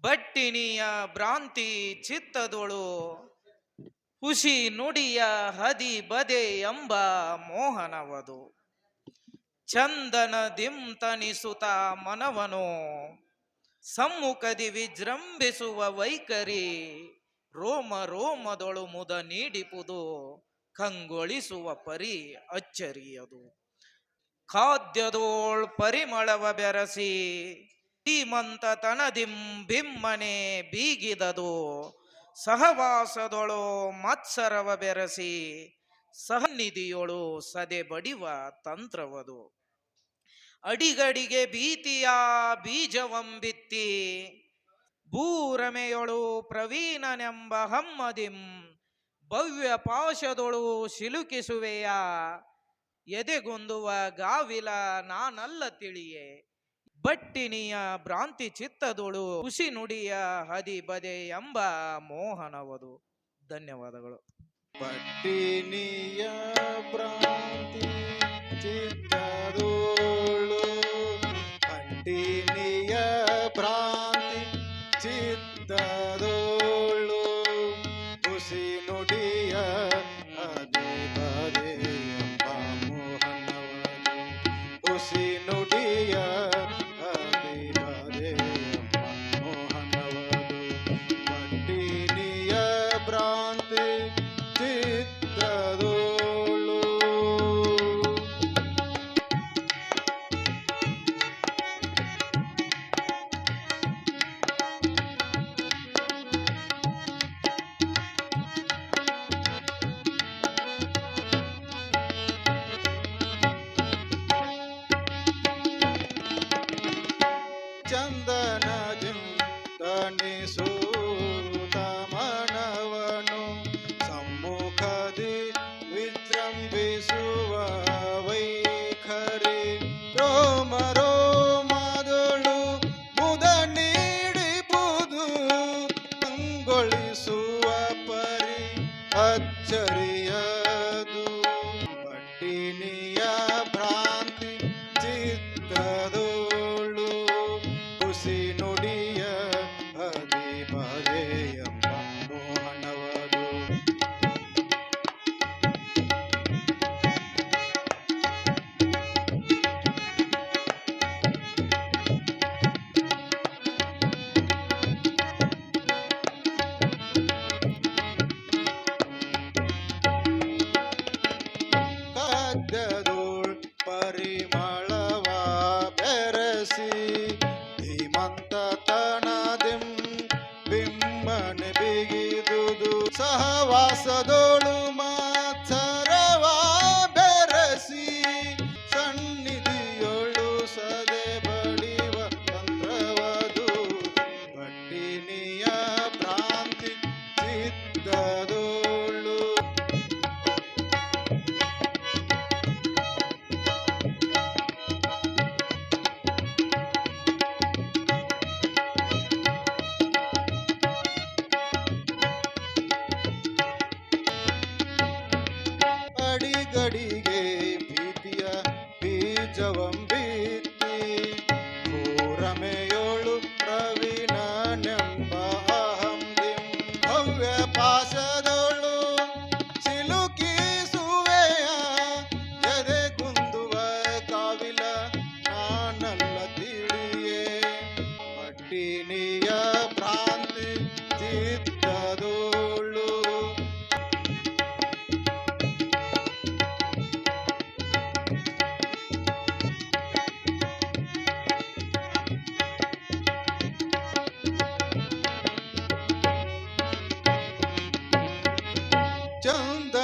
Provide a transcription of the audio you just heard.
ಬಟ್ಟಿಣಿಯ ಭ್ರಾಂತಿ ಚಿತ್ತದೊಳು ಹುಸಿ ನುಡಿಯ ಹದಿ ಬದೆ ಎಂಬ ಮೋಹನವದು. ಚಂದನ ದಿಂತನಿಸುತ್ತ ಮನವನು ಸಮ್ಮುಖದಿ ವಿಜೃಂಭಿಸುವ ವೈಖರಿ ರೋಮ ರೋಮದೊಳು ಮುದ ನೀಡಿಪುದು ಕಂಗೊಳಿಸುವ ಪರಿ ಅಚ್ಚರಿಯದು. ಖಾದ್ಯದೋಳ್ ಪರಿಮಳವ ಬೆರಸಿ ಧೀಮಂತ ತನದಿಂ ಬಿಮ್ಮನೆ ಬೀಗಿದದು. ಸಹವಾಸದೊಳು ಮತ್ಸರವ ಬೆರಸಿ ಸಹನಿಧಿಯೊಳು ಸದೆ ಬಡಿವ ತಂತ್ರವದು. ಅಡಿಗಡಿಗೆ ಭೀತಿಯ ಬೀಜವಂಬಿತ್ತಿ ಭೂರಮೆಯೊಳು ಪ್ರವೀಣನೆಂಬ ಹಮ್ಮದಿಂ ಭವ್ಯ ಪಾಶದೊಳು ಸಿಲುಕಿಸುವೆಯ. ಎದೆಗುಂದುವ ಗಾವಿಲ ನಾನಲ್ಲ ತಿಳಿಯೆ. ಬಟ್ಟಿಣಿಯ ಭ್ರಾಂತಿ ಚಿತ್ತದೊಳು ಖುಷಿ ನುಡಿಯ ಹದಿ ಬದೆ ಎಂಬ ಮೋಹನವದು. ಧನ್ಯವಾದಗಳು. ಪಟ್ಟಿನಿಯ ಅಡಿಗಡಿಗೆ ಚಂದ